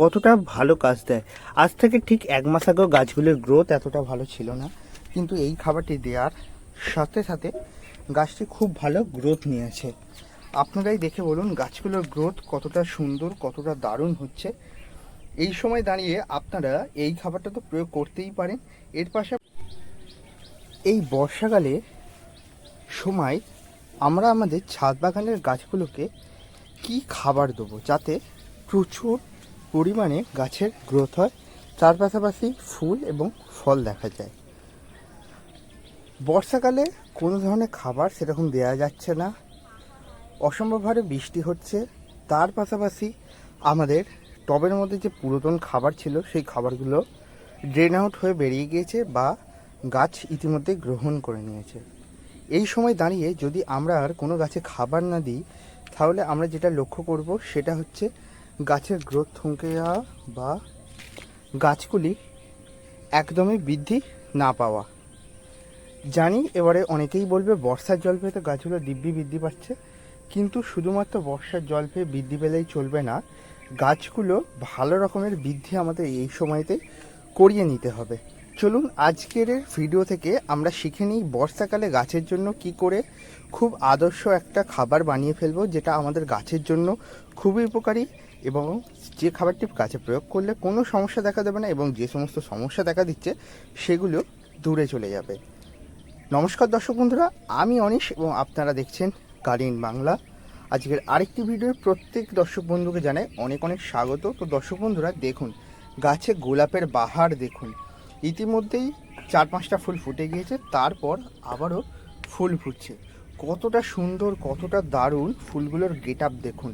কতটা ভালো কাজ দেয়। আজ থেকে ঠিক এক মাস আগেও গাছগুলির গ্রোথ এতটা ভালো ছিল না, কিন্তু এই খাবারটি দেওয়ার সাথে সাথে গাছটি খুব ভালো গ্রোথ নিয়েছে আপনারাই দেখে বলুন গাছগুলোর গ্রোথ কতটা সুন্দর, কতটা দারুণ হচ্ছে। এই সময় দাঁড়িয়ে আপনারা এই খাবারটা তো প্রয়োগ করতেই পারেন। এর পাশে, এই বর্ষাকালে সময় আমরা আমাদের ছাদ বাগানের গাছগুলোকে কি খাবার দেবো? যাতে প্রচুর পরিমাণে গাছের গ্রোথ হয়। তার পাশাপাশি ফুল এবং ফল দেখা যায়। বর্ষাকালে কোনো ধরনের খাবার সেরকম দেওয়া যাচ্ছে না। অসম্ভব হারে বৃষ্টি হচ্ছে। তার পাশাপাশি আমাদের টবের মধ্যে যে পুরাতন খাবার ছিল, সেই খাবারগুলো ড্রেন আউট হয়ে বেরিয়ে গিয়েছে বা গাছ ইতিমধ্যে গ্রহণ করে নিয়েছে। এই সময় দাঁড়িয়ে যদি আমরা আর কোনো গাছে খাবার না দিই, তাহলে আমরা যেটা লক্ষ্য করব সেটা হচ্ছে গাছের গ্রোথ থমকে যাওয়া বা গাছগুলি একদমই বৃদ্ধি না পাওয়া। জানি এবারে অনেকেই বলবে বর্ষার জল পেয়ে তো গাছগুলো দিব্যি বৃদ্ধি পাচ্ছে, কিন্তু শুধুমাত্র বর্ষার জল পেয়ে বৃদ্ধি পেলেই চলবে না। গাছগুলো ভালো রকমের বৃদ্ধি আমাদের এই সময়তে করিয়ে নিতে হবে। চলুন আজকের ভিডিও থেকে আমরা শিখে নিই বর্ষাকালে গাছের জন্য কি করে খুব আদর্শ একটা খাবার বানিয়ে ফেলব, যেটা আমাদের গাছের জন্য খুবই উপকারী। এবং যে খাবারটি গাছে প্রয়োগ করলে কোনো সমস্যা দেখা দেবে না এবং যে সমস্ত সমস্যা দেখা দিচ্ছে, সেগুলো দূরে চলে যাবে। নমস্কার দর্শক বন্ধুরা, আমি অনিশ এবং আপনারা দেখছেন গার্ডিয়ান বাংলা। আজকের আরেকটি ভিডিওর প্রত্যেক দর্শক বন্ধুকে জানাই অনেক অনেক স্বাগত। তো দর্শক বন্ধুরা, দেখুন, গাছে গোলাপের বাহার দেখুন। ইতিমধ্যেই চার পাঁচটা ফুল ফুটে গিয়েছে, তারপর আবারও ফুল ফুটছে। কতটা সুন্দর, কতটা দারুণ ফুলগুলোর গেট আপ দেখুন।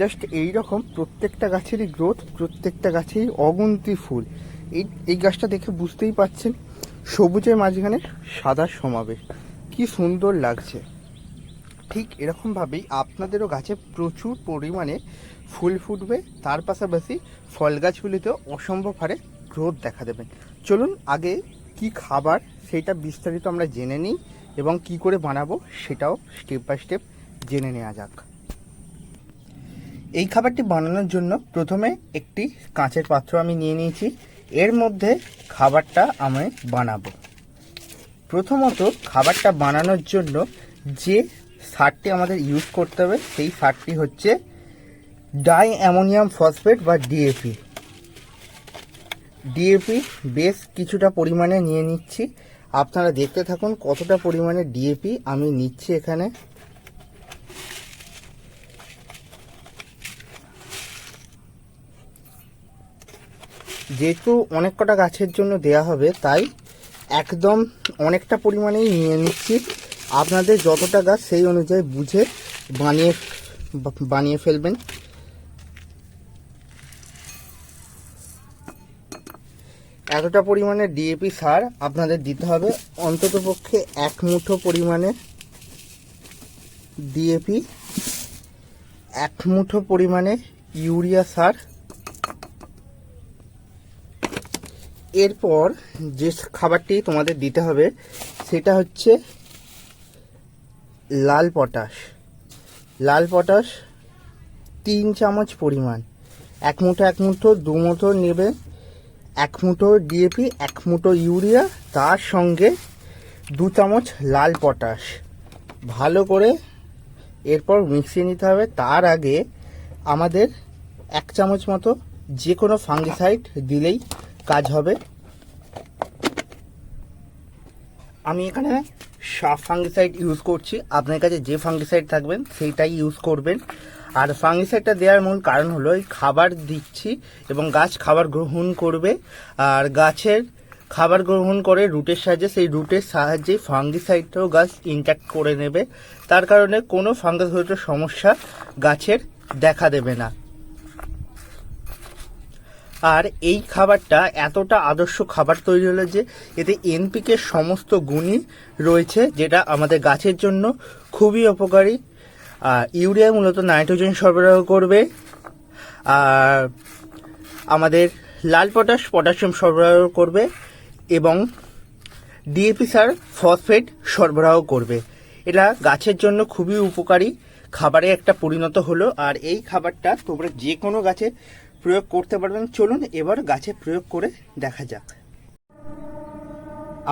জাস্ট এই রকম প্রত্যেকটা গাছেরই গ্রোথ প্রত্যেকটা গাছেই অগুন্তি ফুল। এই এই গাছটা দেখে বুঝতেই পাচ্ছেন সবুজের মাঝখানে সাদা সমাবেশ। কি সুন্দর লাগছে। ঠিক এরকমভাবেই আপনাদেরও গাছে প্রচুর পরিমাণে ফুল ফুটবে, তার পাশাপাশি ফল গাছগুলিতেও অসম্ভব হারে গ্রোথ দেখা দেবেন চলুন আগে কি খাবার সেটা বিস্তারিত আমরা জেনে নিই এবং কি করে বানাবো সেটাও স্টেপ বাই স্টেপ জেনে নেওয়া যাক। এই খাবারটি বানানোর জন্য প্রথমে একটি কাঁচের পাত্র আমি নিয়ে নিয়েছি। এর মধ্যে খাবারটা আমি বানাবো। প্রথমত খাবারটা বানানোর জন্য যে সারটি আমাদের ইউজ করতে হবে, সেই সারটি হচ্ছে ডাই অ্যামোনিয়াম ফসফেট বা ডিএপি ডিএপি বেশ কিছুটা পরিমাণে নিয়ে নিচ্ছি। আপনারা দেখতে থাকুন কতটা পরিমাণে ডিএপি আমি নিচ্ছি এখানে। যেহেতু অনেক কটা গাছের জন্য দেয়া হবে, তাই একদম অনেকটা পরিমাণেই নিয়ে নিচ্ছি। আপনাদের যতটা গাছ সেই অনুযায়ী বুঝে বানিয়ে বানিয়ে ফেলবেন। এতটা পরিমাণে ডিএপি সার আপনাদের দিতে হবে। অন্তত পক্ষে এক মুঠো পরিমাণে ডিএপি এক মুঠো পরিমাণে ইউরিয়া সার এরপর যে খাবারটি তোমাদের দিতে হবে, সেটা হচ্ছে লাল পটাশ। লাল পটাশ তিন চামচ পরিমাণ। এক মুঠো এক মুঠো, দু মুঠো নেবে। এক মুঠো ডিএপি এক মুঠো ইউরিয়া, তার সঙ্গে দু চামচ লাল পটাশ। ভালো করে এরপর মিশিয়ে নিতে হবে। তার আগে আমাদের এক চামচ মতো যে কোনো ফাঙ্গিসাইড দিলেই কাজ হবে। আমি এখানে সাফ ফাঙ্গিসাইড ইউজ করছি। আপনার কাছে যে ফাঙ্গিসাইড থাকবেন, সেইটাই ইউজ করবেন। আর ফাঙ্গিসাইডটা দেওয়ার মূল কারণ হলো, এই খাবার দিচ্ছি এবং গাছ খাবার গ্রহণ করবে। আর গাছের খাবার গ্রহণ করে রুটের সাহায্যে, সেই রুটের সাহায্যে ফাঙ্গিসাইডটাও গাছ ইনট্যাক্ট করে নেবে। তার কারণে কোনো ফাঙ্গাসজনিত সমস্যা গাছের দেখা দেবে না। আর এই খাবারটা এতটা আদর্শ খাবার তৈরি হলো যে এতে এনপিকে সমস্ত গুণই রয়েছে, যেটা আমাদের গাছের জন্য খুবই উপকারী। আর ইউরিয়া মূলত নাইট্রোজেন সরবরাহ করবে। আর আমাদের লাল পটাশ পটাশিয়াম সরবরাহ করবে এবং ডিএপি সার, ফসফেট সরবরাহ করবে। এটা গাছের জন্য খুবই উপকারী। খাবারে একটা পরিণত হলো। আর এই খাবারটা তোমরা যে কোনো গাছে প্রয়োগ করতে পারবেন। চলুন এবার গাছে প্রয়োগ করে দেখা যাক।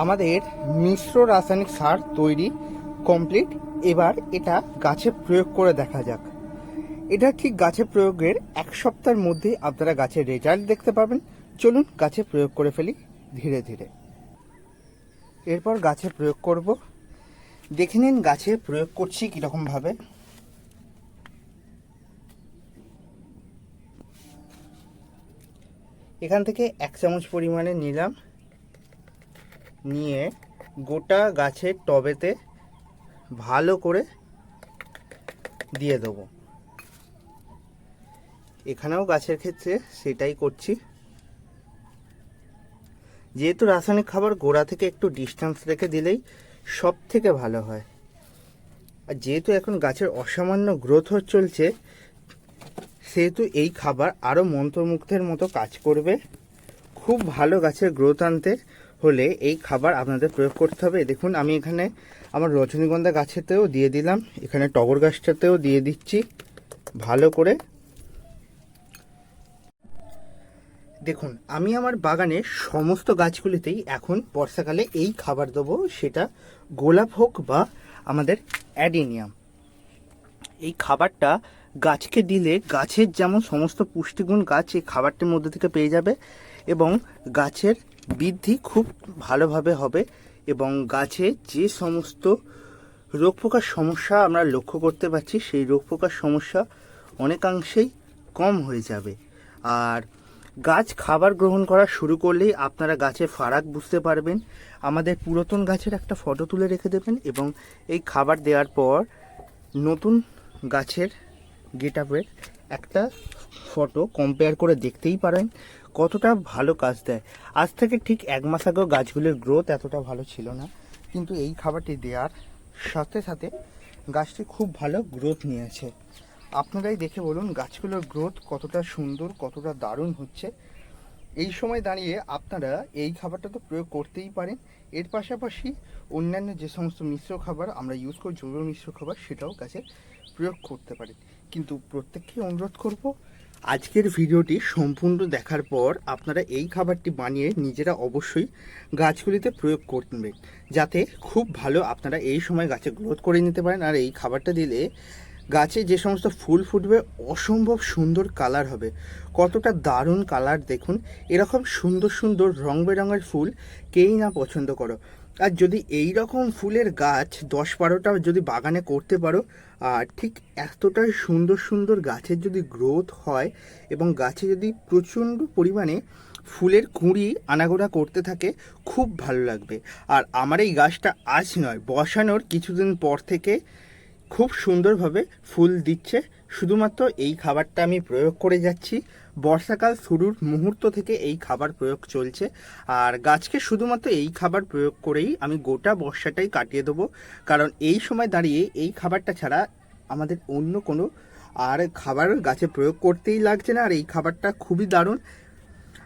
আমাদের মিশ্র রাসায়নিক সার তৈরি কমপ্লিট এবার এটা গাছে প্রয়োগ করে দেখা যাক। এটা ঠিক গাছে প্রয়োগের এক সপ্তাহের মধ্যে আপনারা গাছের রেজাল্ট দেখতে পাবেন। চলুন গাছে প্রয়োগ করে ফেলি ধীরে ধীরে। এরপর গাছে প্রয়োগ করব। দেখে নিন গাছে প্রয়োগ করছি কীরকমভাবে। এখান থেকে এক চামচ পরিমাণে নিলাম। নিয়ে গোটা গাছের টবেতে ভালো করে দিয়ে দেবো। এখানেও গাছের ক্ষেত্রে সেটাই করছি। যেহেতু রাসায়নিক খাবার গোড়া থেকে একটু ডিস্টেন্স রেখে দিলেই সব থেকে ভালো হয়। আর যেহেতু এখন গাছের অসামান্য গ্রোথ চলছে সেহেতু এই খাবার আরও মন্ত্রমুগ্ধের মতো কাজ করবে। খুব ভালো গাছের গ্রোথ আনতে হলে এই খাবার আপনাদের প্রয়োগ করতে হবে। দেখুন, আমি এখানে আমার রজনীগন্ধা গাছেতেও দিয়ে দিলাম। এখানে টগর গাছটাতেও দিয়ে দিচ্ছি ভালো করে। দেখুন, আমি আমার বাগানে সমস্ত গাছগুলিতেই এখন বর্ষাকালে এই খাবার দেবো। সেটা গোলাপ হোক বা আমাদের অ্যাডিনিয়াম। এই খাবারটা গাছকে দিলে গাছের যেমন সমস্ত পুষ্টিগুণ গাছ এই খাবারটির মধ্যে থেকে পেয়ে যাবে এবং গাছের বৃদ্ধি খুব ভালোভাবে হবে এবং গাছে যে সমস্ত রোগ পোকার সমস্যা আমরা লক্ষ্য করতে পারছি, সেই রোগ পোকার সমস্যা অনেকাংশেই কম হয়ে যাবে। আর গাছ খাবার গ্রহণ করা শুরু করলেই আপনারা গাছের ফারাক বুঝতে পারবেন। আমাদের পুরাতন গাছের একটা ফটো তুলে রেখে দেবেন এবং এই খাবার দেওয়ার পর নতুন গাছের গেট আপের একটা ফটো কম্পেয়ার করে দেখতেই পারেন কতটা ভালো কাজ দেয়। আজ থেকে ঠিক এক মাস আগেও গাছগুলির গ্রোথ এতটা ভালো ছিল না, কিন্তু এই খাবারটি দেওয়ার সাথে সাথে গাছটি খুব ভালো গ্রোথ নিয়েছে। আপনারাই দেখে বলুন গাছগুলোর গ্রোথ কতটা সুন্দর, কতটা দারুণ হচ্ছে। এই সময় দাঁড়িয়ে আপনারা এই খাবারটা তো প্রয়োগ করতেই পারেন। এর পাশাপাশি অন্যান্য যে সমস্ত মিশ্র খাবার আমরা ইউজ করি, জৈব মিশ্র খাবার, সেটাও গাছে প্রয়োগ করতে পারেন। কিন্তু প্রত্যেককে অনুরোধ করব, আজকের ভিডিওটি সম্পূর্ণ দেখার পর আপনারা এই খাবারটি বানিয়ে নিজেরা অবশ্যই গাছগুলিতে প্রয়োগ করবেন যাতে খুব ভালো আপনারা এই সময় গাছে গ্রোথ করে নিতে পারেন। আর এই খাবারটা দিলে গাছে যে সমস্ত ফুল ফুটবে, অসম্ভব সুন্দর কালার হবে। কতটা দারুণ কালার দেখুন। এরকম সুন্দর সুন্দর রং বেরঙের ফুল কেই না পছন্দ করো। আর যদি এই রকম ফুলের গাছ দশ বারোটা যদি বাগানে করতে পারো, আর ঠিক এতটাই সুন্দর সুন্দর গাছের যদি গ্রোথ হয় এবং গাছে যদি প্রচণ্ড পরিমাণে ফুলের কুঁড়ি আনাগোনা করতে থাকে, খুব ভালো লাগবে। আর আমার এই গাছটা আজ নয়, বসানোর কিছুদিন পর থেকে খুব সুন্দরভাবে ফুল দিচ্ছে। শুধুমাত্র এই খাবারটা আমি প্রয়োগ করে যাচ্ছি। বর্ষাকাল শুরুর মুহূর্ত থেকে এই খাবার প্রয়োগ চলছে। আর গাছকে শুধুমাত্র এই খাবার প্রয়োগ করেই আমি গোটা বর্ষাটাই কাটিয়ে দেবো। কারণ এই সময় দাঁড়িয়ে এই খাবারটা ছাড়া আমাদের অন্য কোনো আর খাবার গাছে প্রয়োগ করতেই লাগছে না। আর এই খাবারটা খুবই দারুণ।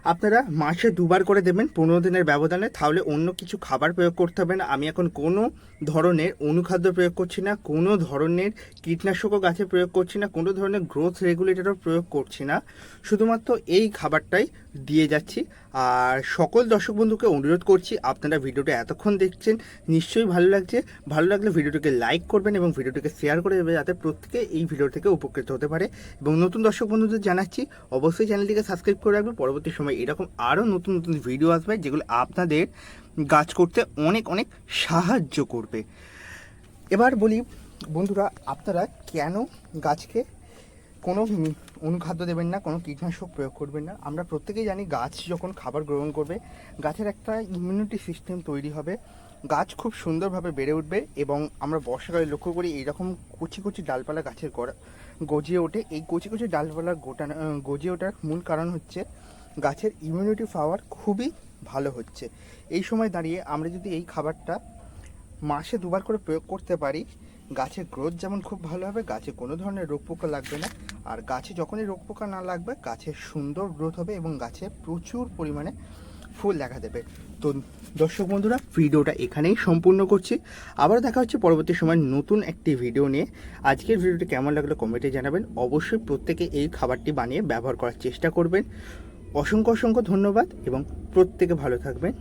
আপনারা মাসে দুবার করে দেবেন পনেরো দিনের ব্যবধানে, তাহলে অন্য কিছু খাবার প্রয়োগ করতে হবে না। আমি এখন কোনো ধরনের অনুখাদ্য প্রয়োগ করছি না, কোনো ধরনের কীটনাশকও গাছে প্রয়োগ করছি না, কোনো ধরনের গ্রোথ রেগুলেটরও প্রয়োগ করছি না। শুধুমাত্র এই খাবারটাই দিয়ে যাচ্ছি। আর সকল দর্শক বন্ধুকে অনুরোধ করছি, আপনারা ভিডিওটা এতক্ষণ দেখছেন, নিশ্চয়ই ভালো লাগছে। ভালো লাগলে ভিডিওটিকে লাইক করবেন এবং ভিডিওটিকে শেয়ার করে দেবেন যাতে প্রত্যেকে এই ভিডিও থেকে উপকৃত হতে পারে। এবং নতুন দর্শক বন্ধুদের জানাচ্ছি, অবশ্যই চ্যানেলটিকে সাবস্ক্রাইব করে রাখবেন। পরবর্তী সময় এরকম আরও নতুন নতুন ভিডিও আসবে যেগুলো আপনাদের গাছ করতে অনেক অনেক সাহায্য করবে। এবার বলি, বন্ধুরা, আপনারা কেন গাছকে কোনো অনুখাদ্য দেবেন না, কোনো কীটনাশক প্রয়োগ করবেন না। আমরা প্রত্যেকেই জানি গাছ যখন খাবার গ্রহণ করবে, গাছের একটা ইমিউনিটি সিস্টেম তৈরি হবে। গাছ খুব সুন্দরভাবে বেড়ে উঠবে এবং আমরা বর্ষাকালে লক্ষ্য করি এইরকম কুচি কুচি ডালপালা গাছের গড়া, গজিয়ে ওঠে। এই কুচি কুচি ডালপালা গোটা গজিয়ে ওঠার মূল কারণ হচ্ছে গাছের ইমিউনিটি পাওয়ার খুবই ভালো হচ্ছে। এই সময় দাঁড়িয়ে আমরা যদি এই খাবারটা মাসে দুবার করে প্রয়োগ করতে পারি গাছের গ্রোথ যেমন খুব ভালো হবে, গাছে কোনো ধরনের রোগ পোকা লাগবে না। আর গাছে যখনই রোগ পোকা না লাগবে গাছের সুন্দর গ্রোথ হবে এবং গাছে প্রচুর পরিমাণে ফুল দেখা দেবে। তো দর্শক বন্ধুরা, ভিডিওটা এখানেই সম্পূর্ণ করছি। আবার দেখা হচ্ছে পরবর্তী সময় নতুন একটি ভিডিও নিয়ে। আজকের ভিডিওটি কেমন লাগল কমেন্টে জানাবেন। অবশ্যই প্রত্যেকে এই খাবারটি বানিয়ে ব্যবহার করার চেষ্টা করবেন। অসংখ্য অসংখ্য ধন্যবাদ এবং প্রত্যেকে ভালো থাকবেন।